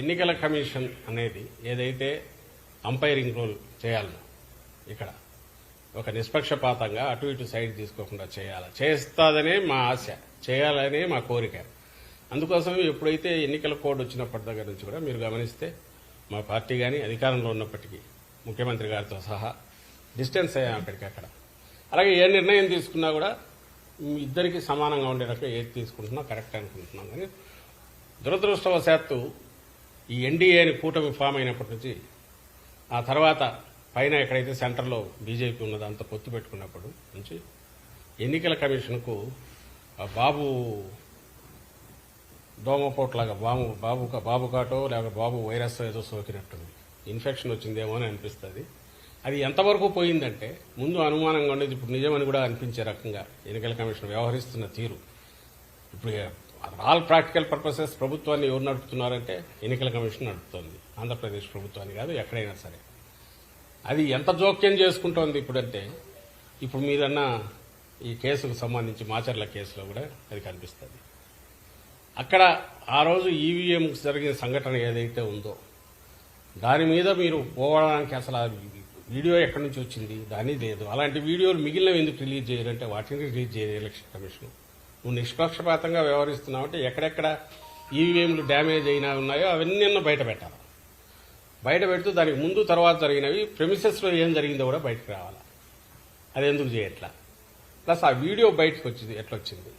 ఎన్నికల కమిషన్ అనేది ఏదైతే అంపైరింగ్ రోల్ చేయాలనో ఇక్కడ ఒక నిష్పక్షపాతంగా అటు ఇటు సైడ్ తీసుకోకుండా చేయాలి. చేస్తాదనే మా ఆశ చేయాలనే మా కోరిక. అందుకోసం ఎప్పుడైతే ఎన్నికల కోడ్ వచ్చినప్పటి దగ్గర నుంచి కూడా మీరు గమనిస్తే మా పార్టీ కానీ అధికారంలో ఉన్నప్పటికీ ముఖ్యమంత్రి గారితో సహా డిస్టెన్స్ అయ్యాం అక్కడికక్కడ అలాగే ఏ నిర్ణయం తీసుకున్నా కూడా ఇద్దరికి సమానంగా ఉండేటట్లు ఏది తీసుకుంటున్నా కరెక్ట్ అనుకుంటున్నాం. కానీ దురదృష్టవశాత్తు ఈ ఎన్డీఏని కూటమి ఫామ్ అయినప్పటి నుంచి ఆ తర్వాత పైన ఎక్కడైతే సెంటర్లో బీజేపీ ఉన్నదో అంత పొత్తు పెట్టుకున్నప్పుడు నుంచి ఎన్నికల కమిషన్కు ఆ బాబు దోమపోట్లాగా బాబు బాబు బాబు కాటో లేక బాబు వైరస్ ఏదో సోకినట్టుంది. ఇన్ఫెక్షన్ వచ్చిందేమో అని అనిపిస్తుంది. అది ఎంతవరకు పోయిందంటే ముందు అనుమానంగా ఉండేది ఇప్పుడు నిజమని కూడా అనిపించే రకంగా ఎన్నికల కమిషన్ వ్యవహరిస్తున్న తీరు. ఇప్పుడు ఆల్ ప్రాక్టికల్ పర్పసెస్ ప్రభుత్వాన్ని ఎవరు నడుపుతున్నారంటే ఎన్నికల కమిషన్ నడుపుతోంది. ఆంధ్రప్రదేశ్ ప్రభుత్వాన్ని కాదు ఎక్కడైనా సరే. అది ఎంత జోక్యం చేసుకుంటోంది ఇప్పుడంటే ఇప్పుడు మీరన్న ఈ కేసుకు సంబంధించి మాచర్ల కేసులో కూడా అది కనిపిస్తుంది. అక్కడ ఆ రోజు ఈవీఎం జరిగిన సంఘటన ఏదైతే ఉందో దాని మీద మీరు పోవడానికి అసలు ఆ వీడియో ఎక్కడి నుంచి వచ్చింది? దాని లేదు. అలాంటి వీడియోలు మిగిలినవి ఎందుకు రిలీజ్ చేయాలంటే వాటిని రిలీజ్ చేయాలి ఎలక్షన్ కమిషన్. నువ్వు నిష్పక్షపాతంగా వ్యవహరిస్తున్నావు అంటే ఎక్కడెక్కడ ఈవీఎంలు డ్యామేజ్ అయినా ఉన్నాయో అవన్నీ బయట పెట్టాలి. బయట పెడుతూ దానికి ముందు తర్వాత జరిగినవి ప్రెమిసెస్లో ఏం జరిగిందో కూడా బయటకు రావాలి? అది ఎందుకు చేయట్లా? ప్లస్ ఆ వీడియో బయటకు వచ్చింది ఎట్లా వచ్చింది?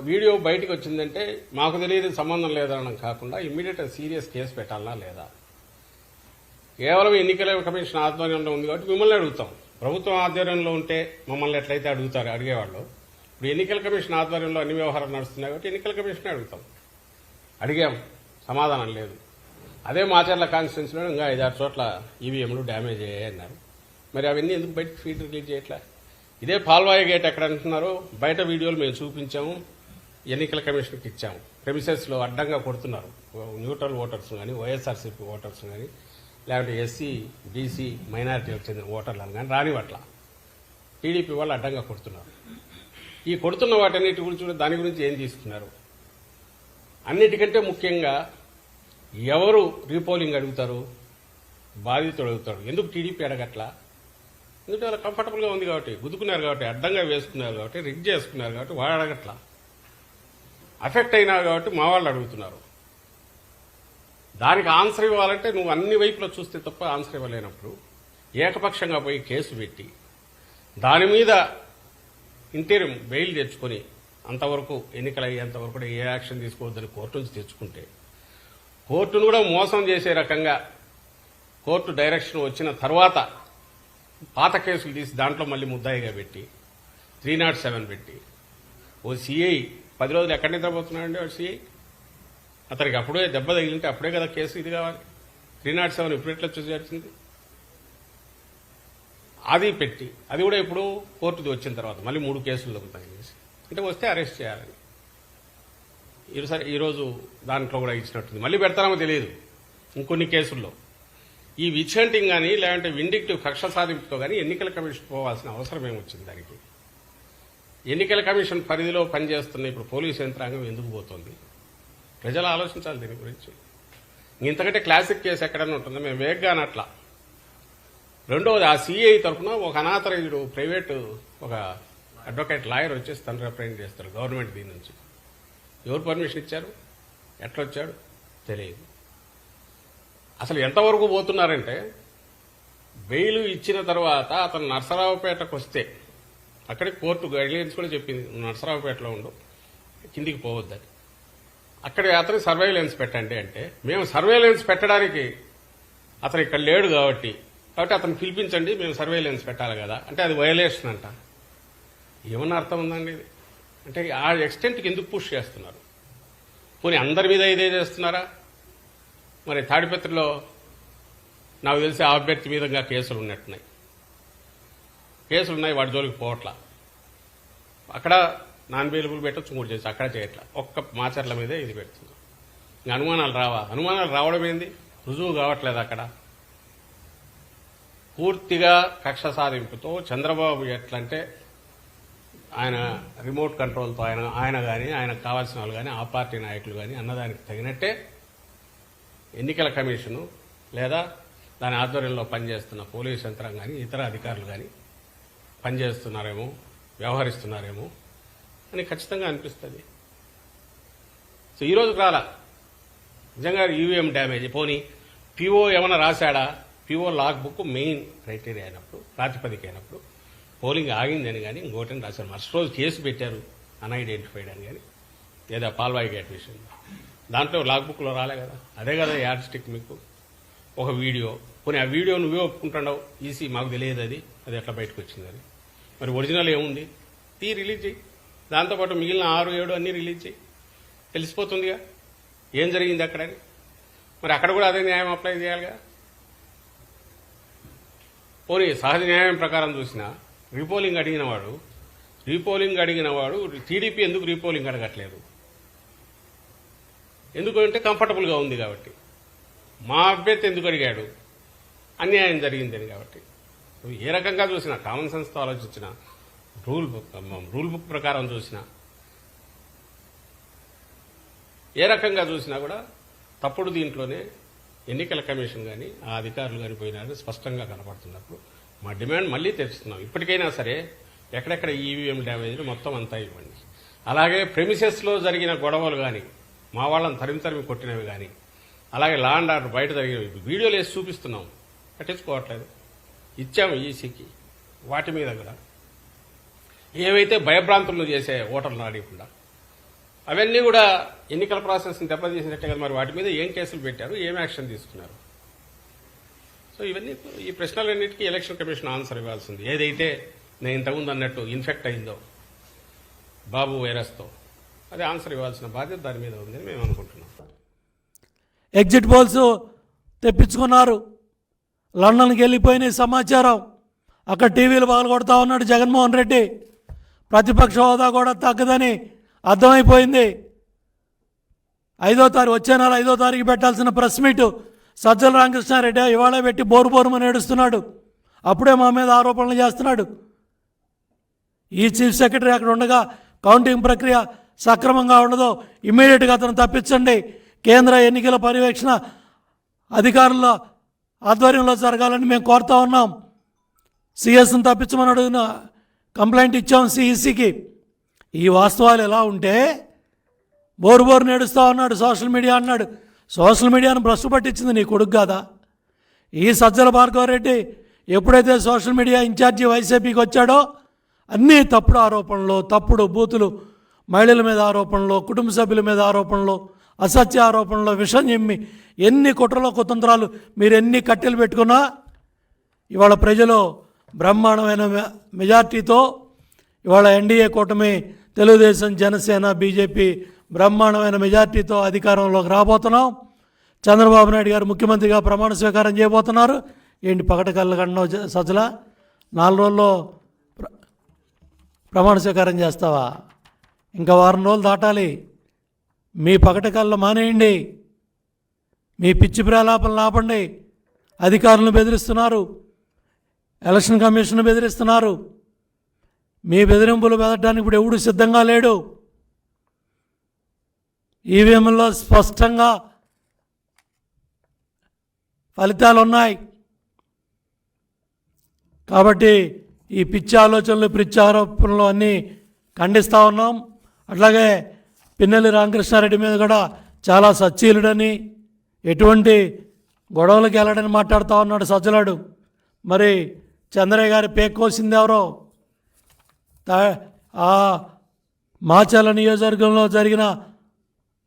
వీడియో బయటకు వచ్చిందంటే మాకు తెలియదు సంబంధం లేదనడం కాకుండా ఇమ్మీడియట్ సీరియస్ కేసు పెట్టాలనా లేదా? కేవలం ఎన్నికల కమిషన్ ఆధ్వర్యంలో ఉంది కాబట్టి మిమ్మల్ని అడుగుతాం. ప్రభుత్వం ఆధ్వర్యంలో ఉంటే మమ్మల్ని ఎట్లయితే అడుగుతారు అడిగేవాళ్ళు. ఎన్నికల కమిషన్ ఆధ్వర్యంలో అన్ని వ్యవహారాలు నడుస్తున్నాయి కాబట్టి ఎన్నికల కమిషన్ అడుగుతాం. అడిగాం. సమాధానం లేదు. అదే మాచర్ల కాన్స్టిట్యున్సీలో ఇంకా ఐదారు చోట్ల ఈవీఎంలు డ్యామేజ్ అయ్యాయి అన్నారు. మరి అవన్నీ ఎందుకు బయట ఫీడ్ రిలీజ్ చేయట్లా? ఇదే పాల్వాయి గేట్ ఎక్కడ అంటున్నారో? బయట వీడియోలు మేము చూపించాము. ఎన్నికల కమిషన్కి ఇచ్చాము. ప్రెమిసెస్లో అడ్డంగా కొడుతున్నారు. న్యూట్రల్ ఓటర్స్ కానీ వైఎస్ఆర్సీపీ ఓటర్స్ కానీ లేకపోతే ఎస్సీ బీసీ మైనారిటీలకు చెందిన ఓటర్లను కానీ రానివట్ల టీడీపీ వాళ్ళు అడ్డంగా కొడుతున్నారు. ఈ కొడుతున్న వాటన్నిటి గురించి కూడా దాని గురించి ఏం తీసుకున్నారు? అన్నిటికంటే ముఖ్యంగా ఎవరు రీపోలింగ్ అడుగుతారు? బాధితుడు అడుగుతాడు. ఎందుకు టీడీపీ అడగట్లా? ఎందుకంటే వాళ్ళు కంఫర్టబుల్గా ఉంది కాబట్టి గుద్దుకున్నారు కాబట్టి అడ్డంగా వేసుకున్నారు కాబట్టి రిగ్ చేసుకున్నారు కాబట్టి వాడు అడగట్లా. అఫెక్ట్ అయినారు కాబట్టి మా వాళ్ళు అడుగుతున్నారు. దానికి ఆన్సర్ ఇవ్వాలంటే నువ్వు అన్ని వైపులో చూస్తే తప్ప ఆన్సర్ ఇవ్వలేనప్పుడు ఏకపక్షంగా పోయి కేసు పెట్టి దాని మీద ఇంటీరియం బెయిల్ తెచ్చుకొని అంతవరకు ఎన్నికలు అయ్యేంతవరకు కూడా ఏ యాక్షన్ తీసుకోవద్దని కోర్టు నుంచి తెచ్చుకుంటే కోర్టును కూడా మోసం చేసే రకంగా కోర్టు డైరెక్షన్ వచ్చిన తర్వాత పాత కేసులు తీసి దాంట్లో మళ్ళీ ముద్దాయిగా పెట్టి త్రీ నాట్ సెవెన్ పెట్టి ఓ సిఐ పది రోజులు ఎక్కడ నిద్రపోతున్నాడండి వాడు సిఐ? అతనికి అప్పుడే దెబ్బ తగిలింటే అప్పుడే కదా కేసు ఇది కావాలి. త్రీ నాట్ సెవెన్ ఇప్పుడు ఎట్లా చూసి చేర్చింది అది పెట్టి అది కూడా ఇప్పుడు కోర్టుది వచ్చిన తర్వాత మళ్ళీ మూడు కేసులు దొరుకుతాయి అంటే వస్తే అరెస్ట్ చేయాలని ఈరోజు ఈరోజు దాంట్లో కూడా ఇచ్చినట్టుంది. మళ్ళీ పెడతారో తెలియదు. ఇంకొన్ని కేసుల్లో. ఈ విచంటింగ్ కానీ లేదంటే విండిక్టివ్ కక్ష సాధింపుతో కానీ ఎన్నికల కమిషన్ పోవాల్సిన అవసరం ఏమొచ్చింది దానికి? ఎన్నికల కమిషన్ పరిధిలో పనిచేస్తున్న ఇప్పుడు పోలీసు యంత్రాంగం ఎందుకు పోతుంది? ప్రజలు ఆలోచించాలి దీని గురించి. ఇంతకంటే క్లాసిక్ కేసు ఎక్కడైనా ఉంటుందో? మేము వేగ్గా అనట్లా రెండవది ఆ సిఐ తరఫున ఒక అనాథరైజ్డ్ ప్రైవేటు ఒక అడ్వకేట్ లాయర్ వచ్చేసి తను రిప్రజెంట్ చేస్తారు గవర్నమెంట్ దీని నుంచి. ఎవరు పర్మిషన్ ఇచ్చారు? ఎట్లొచ్చాడు? తెలియదు. అసలు ఎంతవరకు పోతున్నారంటే బెయిల్ ఇచ్చిన తర్వాత అతను నర్సరావుపేటకు వస్తే అక్కడికి కోర్టు గైడ్లైన్స్ కూడా చెప్పింది నర్సరావుపేటలో ఉండు కిందికి పోవద్దని అక్కడ అతని సర్వేలెన్స్ పెట్టండి అంటే మేము సర్వేలెన్స్ పెట్టడానికి అతను ఇక్కడ లేడు కాబట్టి కాబట్టి అతను పిలిపించండి మేము సర్వేలెన్స్ పెట్టాలి కదా. అంటే అది వయలేషన్ అంట. ఏమన్నా అర్థం ఉందండి ఇది? అంటే ఆ ఎక్స్టెంట్కి ఎందుకు పుష్ చేస్తున్నారు? పోనీ అందరి మీద ఇదే చేస్తున్నారా? మరి తాడిపత్రిలో నాకు తెలిసి ఆ అభ్యర్థి మీద ఇంకా కేసులు ఉన్నట్టున్నాయి. కేసులు ఉన్నాయి వాడి జోలికి పోవట్లా. అక్కడ నాన్ అవైలబుల్ పెట్టచ్చు మూడు చేసి అక్కడ చేయట్లా. ఒక్క మాచర్ల మీదే ఇది పెడుతుంది ఇంకా అనుమానాలు రావా? అనుమానాలు రావడం ఏంది? రుజువు కావట్లేదు అక్కడ. పూర్తిగా కక్ష సాధింపుతో చంద్రబాబు ఎట్లంటే ఆయన రిమోట్ కంట్రోల్తో ఆయన ఆయన కానీ ఆయనకు కావాల్సిన వాళ్ళు కానీ ఆ పార్టీ నాయకులు కానీ అన్నదానికి తగినట్టే ఎన్నికల కమిషను లేదా దాని ఆధ్వర్యంలో పనిచేస్తున్న పోలీస్ యంత్రం కానీ ఇతర అధికారులు కానీ పనిచేస్తున్నారేమో వ్యవహరిస్తున్నారేమో అని ఖచ్చితంగా అనిపిస్తుంది. సో ఈరోజు రాలా. నిజంగా ఈవీఎం డ్యామేజ్. పోనీ పిఓ ఏమైనా రాశాడా? PO log book main criteria అయినప్పుడు ప్రాతిపదిక అయినప్పుడు పోలింగ్ ఆగిందని కానీ ఇంకోటని రాశారు. మరుసటి రోజు కేసు పెట్టారు అన్ఐడెంటిఫైడ్ అని కానీ లేదా పాల్వాయి గేట్ దాంట్లో లాగ్ బుక్లో రాలే కదా. అదే కదా యాడ్ స్టిక్ మీకు. ఒక వీడియో. పోనీ ఆ వీడియో నువ్వే ఒప్పుకుంటున్నావు? ఈసీ మాకు తెలియదు అది. అది ఎట్లా బయటకు వచ్చిందని మరి ఒరిజినల్ ఏముంది? తీ రిలీజ్ చేయి దాంతోపాటు మిగిలిన ఆరు ఏడు అన్నీ రిలీజ్ చేయి తెలిసిపోతుందిగా? ఏం జరిగింది అక్కడని మరి అక్కడ కూడా అదే న్యాయం అప్లై చేయాలిగా? పోనీ సహజ న్యాయం ప్రకారం చూసినా రీపోలింగ్ అడిగినవాడు రీపోలింగ్ అడిగినవాడు టీడీపీ ఎందుకు రీపోలింగ్ అడగట్లేదు? ఎందుకంటే కంఫర్టబుల్గా ఉంది కాబట్టి. మా అభ్యర్థి ఎందుకు అడిగాడు? అన్యాయం జరిగిందని కాబట్టి. నువ్వు ఏ రకంగా చూసినా కామన్ సెన్స్తో ఆలోచించిన రూల్ బుక్ రూల్ బుక్ ప్రకారం చూసినా ఏ రకంగా చూసినా కూడా తప్పుడు దీంట్లోనే ఎన్నికల కమిషన్ కానీ ఆ అధికారులు కానీ పోయినారని స్పష్టంగా కనపడుతున్నప్పుడు మా డిమాండ్ మళ్ళీ తెరుస్తున్నాం ఇప్పటికైనా సరే ఎక్కడెక్కడ ఈవీఎం డ్యామేజ్లు మొత్తం అంతా ఇవ్వండి. అలాగే ప్రెమిసెస్లో జరిగిన గొడవలు కానీ మా వాళ్ళని తరిమి తరిమి కొట్టినవి కానీ అలాగే లా అండ్ ఆర్డర్ బయట జరిగినవి వీడియోలు వేసి చూపిస్తున్నాం. పట్టించుకోవట్లేదు. ఇచ్చాము ఈసీకి వాటి మీద కూడా. ఏవైతే భయభ్రాంతులు చేసే ఓటర్లు రాడియకుండా అవన్నీ కూడా ఎన్నికల ప్రాసెస్ని దెబ్బతీసినట్టే కదా మరి వాటి మీద ఏం కేసులు పెట్టారు ఏం యాక్షన్ తీసుకున్నారు? సో ఇవన్నీ ఈ ప్రశ్నలన్నిటికీ ఎలక్షన్ కమిషన్ ఆన్సర్ ఇవ్వాల్సింది. ఏదైతే నేను ఇంతకుముందు అన్నట్టు ఇన్ఫెక్ట్ అయిందో బాబు వైరస్తో అది ఆన్సర్ ఇవ్వాల్సిన బాధ్యత దాని మీద ఉందని మేము అనుకుంటున్నాం. Exit polls తెప్పించుకున్నారు. లండన్కి వెళ్ళిపోయిన సమాచారం. అక్కడ టీవీలు పగలగొడతా ఉన్నాడు జగన్మోహన్ రెడ్డి. ప్రతిపక్ష హోదా కూడా తగ్గదని అర్థమైపోయింది. ఐదో తారీఖు వచ్చే నెల ఐదో తారీఖు పెట్టాల్సిన ప్రెస్ మీటు సజ్జల రామకృష్ణారెడ్డి ఇవాళ పెట్టి బోరు బోరుమని ఏడుస్తున్నాడు. అప్పుడే మా మీద ఆరోపణలు చేస్తున్నాడు. ఈ చీఫ్ సెక్రటరీ అక్కడ ఉండగా కౌంటింగ్ ప్రక్రియ సక్రమంగా ఉండదో ఇమ్మీడియట్గా అతను తప్పించండి. కేంద్ర ఎన్నికల పర్యవేక్షణ అధికారుల ఆధ్వర్యంలో జరగాలని మేము కోరుతా ఉన్నాం. సిఎస్ని తప్పించమని అడుగున కంప్లైంట్ ఇచ్చాం సిఈసికి ఈ వాస్తవాలు ఎలా ఉంటే బోరు బోరు నేడుస్తా ఉన్నాడు సోషల్ మీడియా అన్నాడు. సోషల్ మీడియాను భ్రష్టు పట్టించింది నీ కొడుకు కాదా? ఈ సజ్జల భార్గవరెడ్డి ఎప్పుడైతే సోషల్ మీడియా ఇన్ఛార్జి వైసీపీకి వచ్చాడో అన్నీ తప్పుడు ఆరోపణలు తప్పుడు బూతులు మహిళల మీద ఆరోపణలు కుటుంబ సభ్యుల మీద ఆరోపణలు అసత్య ఆరోపణలు విషం ఎమ్మి ఎన్ని కుట్రలో కుతంత్రాలు మీరు ఎన్ని కట్టెలు పెట్టుకున్నా ఇవాళ ప్రజలు బ్రహ్మాండమైన మె- మెజార్టీతో ఇవాళ ఎన్డీఏ కూటమి తెలుగుదేశం జనసేన బీజేపీ బ్రహ్మాండమైన మెజార్టీతో అధికారంలోకి రాబోతున్నాం. చంద్రబాబు నాయుడు గారు ముఖ్యమంత్రిగా ప్రమాణ స్వీకారం చేయబోతున్నారు. ఏంటి పగట కళ్ళగండం సజ్జల? నాలుగు రోజుల్లో ప్ర- ప్రమాణ స్వీకారం చేస్తావా? ఇంకా వారం రోజులు దాటాలి. మీ పగట కళ్ళ మానేయండి. మీ పిచ్చి ప్రలాపనలు ఆపండి. అధికారులను బెదిరిస్తున్నారు. ఎలక్షన్ కమిషన్ బెదిరిస్తున్నారు. మీ బెదిరింపులు వెదటానికి ఇప్పుడు ఎవడు సిద్ధంగా లేడు? ఈవీఎంలో స్పష్టంగా ఫలితాలు ఉన్నాయి. కాబట్టి ఈ పిచ్చి ఆలోచనలు పిచ్చి ఆరోపణలు అన్నీ ఖండిస్తూ ఉన్నాం. అట్లాగే పిన్నెల్లి రామకృష్ణారెడ్డి మీద కూడా చాలా సచ్చీలుడని ఎటువంటి గొడవలకు వెళ్ళడని మాట్లాడుతూ ఉన్నాడు సజ్జలాడు. మరి చంద్రయ్య గారి పేక్ కోసింది ఎవరో? ఆ మాచల నియోజకవర్గంలో జరిగిన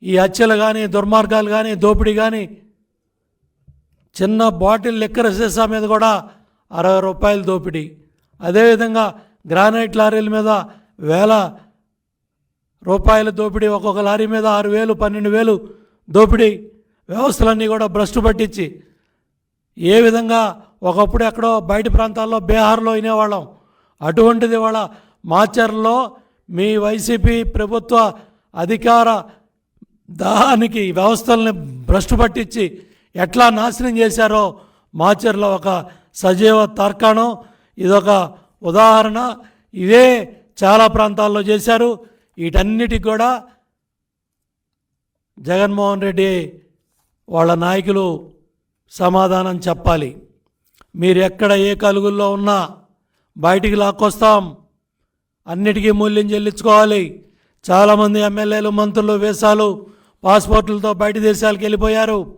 ఈ హత్యలు కానీ దుర్మార్గాలు కానీ దోపిడీ కానీ చిన్న బాటిల్ లెక్కర సీసా మీద కూడా అరవై రూపాయలు దోపిడీ. అదేవిధంగా గ్రానైట్ లారీల మీద వేల రూపాయల దోపిడీ ఒక్కొక్క లారీ మీద ఆరు వేలు పన్నెండు వేలు దోపిడీ వ్యవస్థలన్నీ కూడా భ్రష్టు పట్టించి ఏ విధంగా ఒకప్పుడు ఎక్కడో బయట ప్రాంతాల్లో బీహార్లో వినేవాళ్ళం అటువంటిది వాళ్ళ మాచర్లో మీ వైసీపీ ప్రభుత్వ అధికార దానికి వ్యవస్థల్ని భ్రష్టు పట్టించి ఎట్లా నాశనం చేశారో మాచర్లో ఒక సజీవ తర్కాణం. ఇదొక ఉదాహరణ. ఇదే చాలా ప్రాంతాల్లో చేశారు. వీటన్నిటికి కూడా జగన్మోహన్ రెడ్డి వాళ్ళ నాయకులు సమాధానం చెప్పాలి. మీరు ఎక్కడ ఏ కలుగుల్లో ఉన్నా బయటికి లాక్కొస్తాం. అన్నిటికీ మూల్యం చెల్లించుకోవాలి. చాలామంది ఎమ్మెల్యేలు మంత్రులు వేసాలు పాస్పోర్టులతో బయట దేశాలకు వెళ్ళిపోయారు.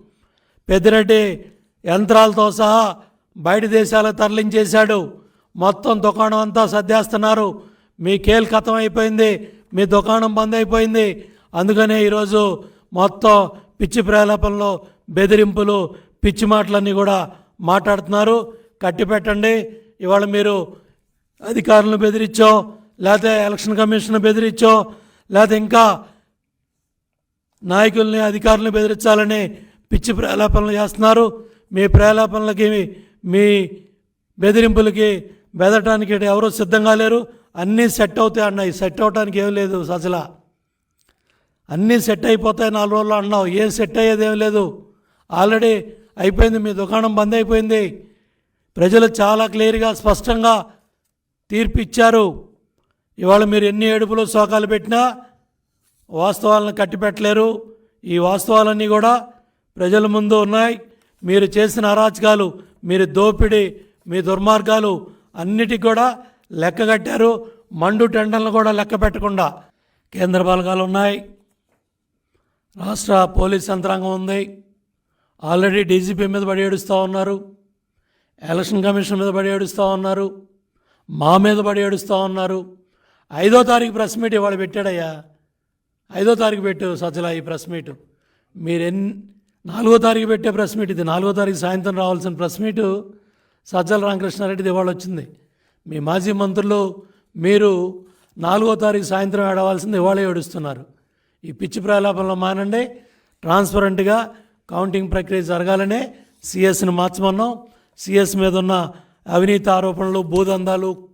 పెద్దిరెడ్డి యంత్రాలతో సహా బయట దేశాలకు తరలించేశాడు. మొత్తం దుకాణం అంతా సర్దేస్తున్నారు. మీ కేల్ కథం అయిపోయింది మీ దుకాణం బంద్ అయిపోయింది. అందుకనే ఈరోజు మొత్తం పిచ్చి ప్రేలాపనలో బెదిరింపులు పిచ్చి మాటలన్నీ కూడా మాట్లాడుతున్నారు. కట్టి పెట్టండి ఇవాళ మీరు అధికారులను బెదిరించో. లేకపోతే ఎలక్షన్ కమిషన్ బెదిరించో లేకపోతే ఇంకా నాయకుల్ని అధికారులను బెదిరించాలని పిచ్చి ప్రేలాపనలు చేస్తున్నారు. మీ ప్రేలాపనలకి మీ బెదిరింపులకి బెదరటానికి ఎవరూ సిద్ధంగా లేరు. అన్నీ సెట్ అవుతాయి అన్నాయి సెట్ అవటానికి ఏం లేదు అసలు అన్నీ సెట్ అయిపోతాయి నాలుగు రోజులు అన్నావు. ఏం సెట్ అయ్యేది ఏం లేదు. ఆల్రెడీ అయిపోయింది మీ దుకాణం బంద్ అయిపోయింది. ప్రజలు చాలా క్లియర్గా స్పష్టంగా తీర్పు ఇచ్చారు. ఇవాళ మీరు ఎన్ని ఏడుపులు శోకాలు పెట్టినా వాస్తవాలను కట్టిపెట్టలేరు. ఈ వాస్తవాలన్నీ కూడా ప్రజల ముందు ఉన్నాయి. మీరు చేసిన అరాచకాలు మీరు దోపిడీ మీ దుర్మార్గాలు అన్నిటికి కూడా లెక్క కట్టారు. మండు టెండర్లను కూడా లెక్క పెట్టకుండా కేంద్ర బలగాలు ఉన్నాయి. రాష్ట్ర పోలీస్ యంత్రాంగం ఉంది. ఆల్రెడీ డీజీపీ మీద పడి ఏడుస్తూ ఉన్నారు. ఎలక్షన్ కమిషన్ మీద పడి ఏడుస్తూ ఉన్నారు. మా మీద పడి ఏడుస్తూ ఉన్నారు. ఐదో తారీఖు ప్రెస్ మీట్ ఇవాళ పెట్టాడయ్యా. ఐదో తారీఖు పెట్టు సజ్జల ఈ ప్రెస్ మీట్. మీరు ఎన్ నాలుగో తారీఖు పెట్టే ప్రెస్ మీట్ ఇది. నాలుగో తారీఖు సాయంత్రం రావాల్సిన ప్రెస్ మీటు సజ్జల రామకృష్ణారెడ్డిది ఇవాళ వచ్చింది. మీ మాజీ మంత్రులు మీరు నాలుగో తారీఖు సాయంత్రం ఏడవలసింది ఇవాళే ఏడుస్తున్నారు. ఈ పిచ్చి ప్రలాపంలో మానండి. ట్రాన్స్పరెంట్గా కౌంటింగ్ ప్రక్రియ జరగాలనే సిఎస్ని మార్చమన్నాం. సిఎస్ మీద ఉన్న అవినీతి ఆరోపణలు భూదందాలు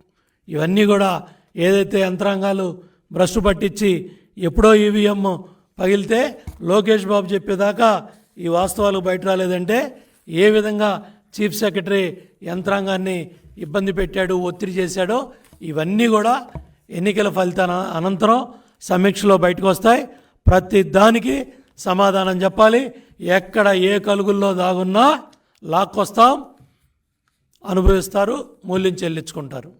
ఇవన్నీ కూడా ఏదైతే యంత్రాంగాలు భ్రష్టు పట్టించి ఎప్పుడో ఈవీఎం పగిలితే లోకేష్ బాబు చెప్పేదాకా ఈ వాస్తవాలు బయట రాలేదంటే ఏ విధంగా చీఫ్ సెక్రటరీ యంత్రాంగాన్ని ఇబ్బంది పెట్టాడు ఒత్తిడి చేశాడో ఇవన్నీ కూడా ఎన్నికల ఫలితాల అనంతరం సమీక్షలో బయటకు వస్తాయి. ప్రతి దానికి సమాధానం చెప్పాలి. ఎక్కడ ఏ కలుగుల్లో దాగున్నా లాక్కొస్తాం అనుభవిస్తారు మూల్యం చెల్లించుకుంటారు.